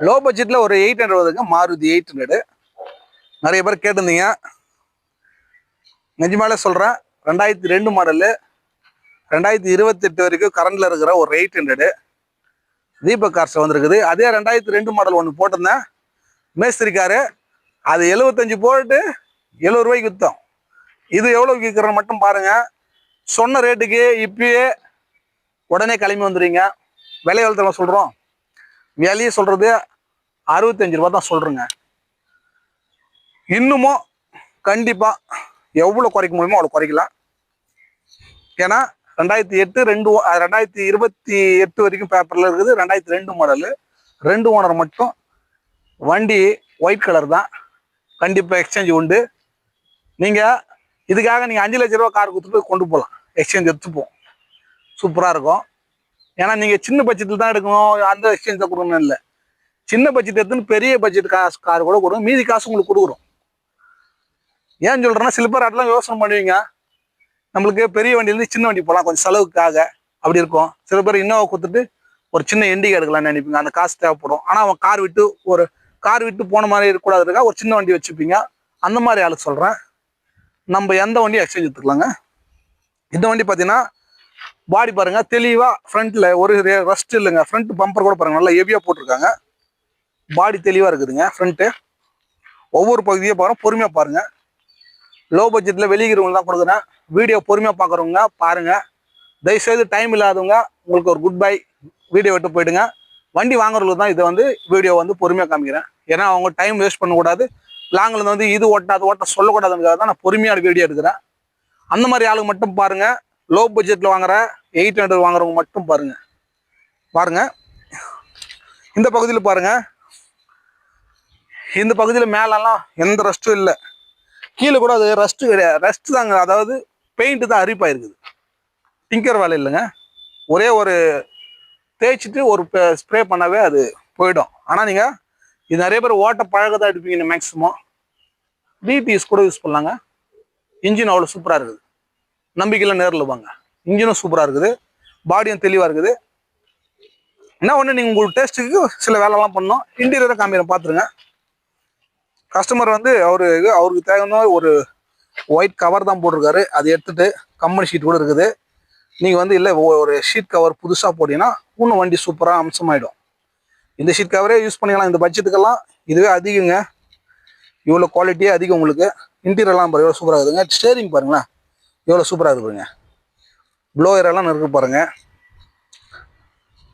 Low பட்ஜெட்டில் ஒரு eight hundred வருதுங்க மாருதி எயிட் ஹண்ட்ரடு. நிறைய பேர் கேட்டிருந்தீங்க. நிஜமாலே சொல்கிறேன் ரெண்டாயிரத்தி ரெண்டு மாடலு ரெண்டாயிரத்தி இருபத்தெட்டு வரைக்கும் கரண்டில் இருக்கிற ஒரு எயிட் ஹண்ட்ரடு. தீபக் கார்ஸ் வந்திருக்குது. அதே ரெண்டாயிரத்தி ரெண்டு மாடல் ஒன்று போட்டிருந்தேன். மேஸ்திரிக்காரு அது எழுபத்தஞ்சு போட்டு எழுபது ரூபாய்க்கு விற்றோம் இது எவ்வளோ விற்கிறோன்னு மட்டும் பாருங்கள் சொன்ன ரேட்டுக்கு இப்பயே உடனே கிளம்பி வந்துடுவீங்க விலை எவ்வளோ சொல்கிறோம் மேலேயே சொல்கிறது அறுபத்தஞ்சு ரூபா தான் சொல்கிறேங்க இன்னமும் கண்டிப்பாக எவ்வளோ குறைக்க முடியுமோ அவ்வளோ குறைக்கலாம். ஏன்னா ரெண்டாயிரத்தி எட்டு ரெண்டு ரெண்டாயிரத்தி இருபத்தி எட்டு வரைக்கும் பேப்பரில் இருக்குது. ரெண்டாயிரத்தி ரெண்டு மாடலு ரெண்டு ஓனர் மட்டும் வண்டி ஒயிட் கலர் தான். கண்டிப்பாக எக்ஸ்சேஞ்ச் உண்டு. நீங்கள் இதுக்காக நீங்கள் அஞ்சு லட்ச ரூபா கார் கொடுத்துட்டு கொண்டு போகலாம் எக்ஸ்சேஞ்ச் எடுத்துப்போம். சூப்பராக இருக்கும். ஏன்னா நீங்கள் சின்ன பட்ஜெட்டில் தான் எடுக்கணும். அந்த எக்ஸ்சேஞ்ச் தான் கொடுக்கணும் இல்லை. சின்ன பட்ஜெட் எடுத்துன்னு பெரிய பட்ஜெட் காசு கார் கூட கொடுங்க. மீதி காசு உங்களுக்கு கொடுக்குறோம். ஏன் சொல்கிறேன்னா சில்பர் பேர் யோசனை பண்ணுவீங்க. நம்மளுக்கு பெரிய வண்டியிலேருந்து சின்ன வண்டி போகலாம் கொஞ்சம் செலவுக்காக அப்படி இருக்கும். சில பேர் இன்னோவா கொடுத்துட்டு ஒரு சின்ன எண்டிகா எடுக்கலாம்னு நினைப்பீங்க. அந்த காசு தேவைப்படும். ஆனால் அவன் கார் விட்டு ஒரு கார் விட்டு போன மாதிரி இருக்கக்கூடாதுக்கா ஒரு சின்ன வண்டி வச்சுப்பீங்க. அந்த மாதிரி ஆளுக்கு சொல்கிறேன் நம்ம எந்த வண்டியும் எக்ஸ்சேஞ்ச் எடுத்துக்கலாங்க. இந்த வண்டி பார்த்தீங்கன்னா பாடி பாருங்க தெளிவாக ஃப்ரண்ட்ல ஒரு ரஸ்ட் இல்லைங்க. ஃப்ரண்ட் பம்பர் கூட பாருங்க நல்லா ஹெவியா போட்டிருக்காங்க. பாடி தெளிவாக இருக்குதுங்க ஃப்ரண்ட்டு ஒவ்வொரு பகுதியும் பாருங்க பொறுமையாக பாருங்க. லோ பட்ஜெட்டில் வெளியிறவங்க தான் கொடுக்குறேன். வீடியோ பொறுமையாக பாக்குறவங்க பாருங்க. தயவுசெய்து டைம் இல்லாதவங்க உங்களுக்கு ஒரு குட் பை வீடியோ விட்டு போயிடுங்க. வண்டி வாங்குறவங்களுக்கு தான் இதை வந்து வீடியோ வந்து பொறுமையாக காமிக்கிறேன். ஏன்னா அவங்க டைம் வேஸ்ட் பண்ணக்கூடாது. லாங்கில் வந்து இது ஓட்ட அது ஓட்ட சொல்லக்கூடாதுங்கிறத தான் நான் பொறுமையான வீடியோ எடுக்கிறேன். அந்த மாதிரி ஆளுங்க மட்டும் பாருங்க. லோ பட்ஜெட்டில் வாங்குற எயிட் ஹண்ட்ரட் வாங்குறவங்க மட்டும் பாருங்க. பாருங்க. இந்த பகுதியில் பாருங்க. இந்த பகுதியில் மேலெல்லாம் எந்த ரஸ்ட்டும் இல்லை. கீழே கூட அது ரஸ்ட்டு கிடையாது ரஸ்ட் தாங்க. அதாவது பெயிண்ட்டு தான் அரிப்பாயிருக்குது. டிங்கர் வேலை இல்லைங்க. ஒரே ஒரு தேய்ச்சிட்டு ஒரு ஸ்ப்ரே பண்ணாவே அது போயிடும். ஆனால் நீங்கள் இது நிறைய பேர் ஓட்ட பழகதான் எடுப்பீங்க மேக்ஸிமம் டிடிஎஸ் கூட யூஸ் பண்ணலாங்க. இன்ஜின் அவ்வளோ சூப்பராக இருக்குது. நம்பிக்கையில் நேரில் வாங்க. இன்ஜினும் சூப்பராக இருக்குது. பாடியும் தெளிவாக இருக்குது. என்ன ஒன்று நீங்கள் உங்களுக்கு டேஸ்ட்டுக்கு சில வேலைலாம் பண்ணோம் இன்டீரியரை காமிக்கிறேன் பார்த்துருங்க கஸ்டமர் வந்து அவரு அவருக்கு தேவையான ஒரு ஒயிட் கவர் தான் போட்டிருக்காரு. அதை எடுத்துகிட்டு கம்பெனி ஷீட் கூட இருக்குது. நீங்கள் வந்து இல்லை ஒரு ஷீட் கவர் புதுசாக போட்டிங்கன்னா இன்னும் வண்டி சூப்பராக அம்சமாயிடும். இந்த ஷீட் கவரே யூஸ் பண்ணிக்கலாம். இந்த பட்ஜெட்டுக்கெல்லாம் இதுவே அதிகங்க. இவ்வளோ குவாலிட்டியே அதிகம் உங்களுக்கு. இன்டீரியர்லாம் பாருங்க சூப்பராக இருக்குதுங்க. ஸ்டேரிங் பாருங்களேன். எவ்வளோ சூப்பராக இருக்குதுங்க ப்ளோயர் எல்லாம் இருக்கு பாருங்க.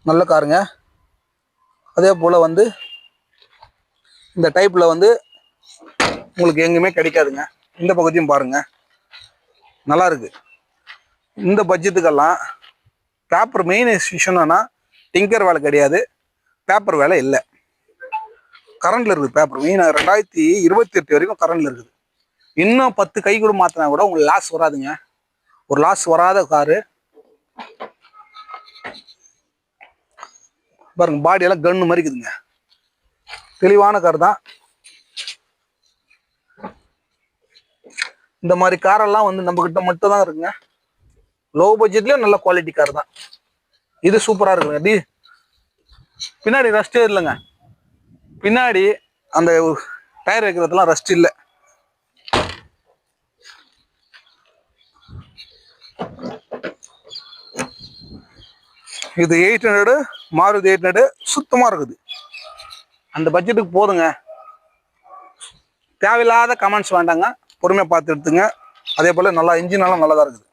நல்ல காருங்க. அதே போல் வந்து இந்த டைப்பில் வந்து உங்களுக்கு எங்கேயுமே கிடைக்காதுங்க. இந்த பகுதியும் பாருங்கள் நல்லா இருக்கு. இந்த பட்ஜெட்டுக்கெல்லாம் பேப்பர் மெயின் விஷயம்னா டிங்கர் வேலை கிடையாது. பேப்பர் வேலை இல்லை. கரண்டில் இருக்குது பேப்பர் மெயின் ரெண்டாயிரத்தி இருபத்தி எட்டு வரைக்கும் கரண்டில் இருக்குது. இன்னும் பத்து கை கூட மாத்தினா கூட உங்களுக்கு லாஸ் வராதுங்க. ஒரு லாஸ் வராத காரு பாருங்க பாடி எல்லாம் கன்னு மாதிரி இருக்குதுங்க தெளிவான கார் தான். இந்த மாதிரி காரெல்லாம் வந்து நம்ம கிட்ட மட்டும் தான் இருக்குங்க. லோ பட்ஜெட்லயும் நல்ல குவாலிட்டி கார் தான். இது சூப்பரா இருக்குங்க. டி பின்னாடி ரஸ்ட்டே இல்லைங்க. பின்னாடி அந்த டயர் வைக்கிறதுலாம் ரஸ்ட் இல்லை. இது eight hundred Maruti eight hundred சுத்தமாக இருக்குது. அந்த பட்ஜெட்டுக்கு போதுங்க. தேவையில்லாத கமெண்ட்ஸ் வேண்டாங்க. பொறுமையாக பார்த்து எடுத்துங்க. அதே போல் நல்லா இன்ஜினாலும் நல்லா தான் இருக்குது.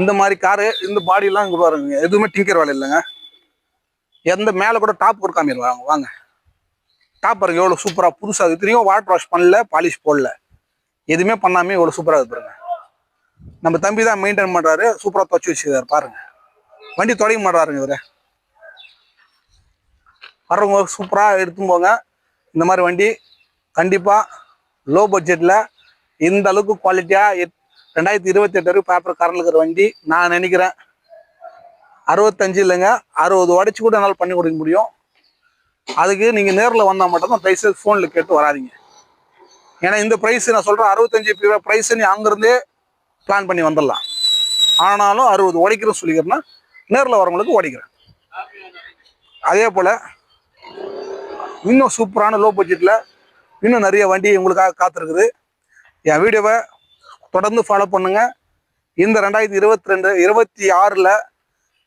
இந்த மாதிரி காரு இந்த பாடியெல்லாம் இங்கே பாருங்க. எதுவுமே டிங்கர் வேலை இல்லைங்க. எந்த மேலே கூட டாப் கொடுக்காமிடுவாங்க வாங்க டாப் பாருங்க எவ்வளோ சூப்பராக புதுசாக இத்தனையும் வாட்டர் வாஷ் பண்ணல பாலிஷ் போடல. எதுவுமே பண்ணாமல் இவ்வளோ சூப்பராக இருக்கு பாருங்க. நம்ம தம்பி தான் மெயின்டைன் பண்ணுறாரு சூப்பராக துவச்சி வச்சுக்கிறாரு பாருங்க. வண்டி தொடங்க மாட்டாருங்க இவர். வர்றவங்க சூப்பராக எடுத்துன்னு போங்க. இந்த மாதிரி வண்டி கண்டிப்பாக லோ பட்ஜெட்டில் இந்த அளவுக்கு குவாலிட்டியாக ரெண்டாயிரத்தி இருபத்தி எட்டு வரைக்கும் பேப்பர் கரண்ட் இருக்கிற வண்டி நான் நினைக்கிறேன் அறுபத்தஞ்சு இல்லைங்க அறுபது உடச்சி கூட என்னால் பண்ணி கொடுக்க முடியும். அதுக்கு நீங்கள் நேரில் வந்தால் மட்டும்தான் ப்ரைஸு ஃபோனில் கேட்டு வராதீங்க. ஏன்னா இந்த ப்ரைஸ் நான் சொல்கிறேன் அறுபத்தஞ்சு ப்ரைஸ் நீ அங்கேருந்தே பிளான் பண்ணி வந்துடலாம். ஆனாலும் அறுபது உடைக்கிறோம் சொல்லிக்கிறேன்னா நேரில் வரவங்களுக்கு உடைக்கிறேன் அதே போல் இன்னும் சூப்பரான லோ பட்ஜெட்டில் இன்னும் நிறைய வண்டி உங்களுக்காக காத்திருக்குது. என் வீடியோவை தொடர்ந்து ஃபாலோ பண்ணுங்க. இந்த ரெண்டாயிரத்தி இருபத்தி ரெண்டு இருபத்தி ஆறில்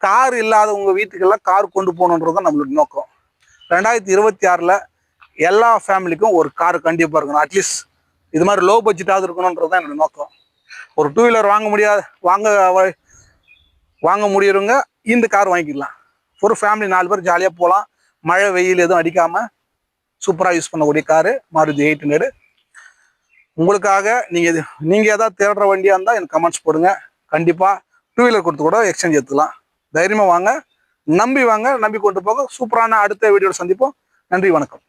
கார் இல்லாத உங்கள் வீட்டுக்கெல்லாம் கார் கொண்டு போகணுன்றது தான் நம்மளுடைய நோக்கம். ரெண்டாயிரத்தி இருபத்தி ஆறில் எல்லா ஃபேமிலிக்கும் ஒரு கார் கண்டிப்பாக இருக்கணும். அட்லீஸ்ட் இது மாதிரி லோ பட்ஜெட்டாவது இருக்கணுன்றது தான் என்னோட நோக்கம். ஒரு டூ வீலர் வாங்க முடியாத வாங்க வாங்க முடியறவங்க இந்த கார் வாங்கிக்கலாம். ஒரு ஃபேமிலி நாலு பேர் ஜாலியாக போகலாம். மழை வெயில் எதுவும் அடிக்காமல் சூப்பராக யூஸ் பண்ணக்கூடிய காரு மாருதி எயிட் ஹண்ட்ரடு உங்களுக்காக நீங்கள் நீங்கள் ஏதாவது தேடுற வண்டியாக இருந்தால் எனக்கு கமெண்ட்ஸ் போடுங்க. கண்டிப்பாக டூ வீலர் கொடுத்து கூட எக்ஸ்சேஞ்ச் எடுத்துக்கலாம் தைரியமாக வாங்க. நம்பி வாங்க. நம்பி கொண்டு போக சூப்பரான அடுத்த வீடியோவில் சந்திப்போம். நன்றி வணக்கம்.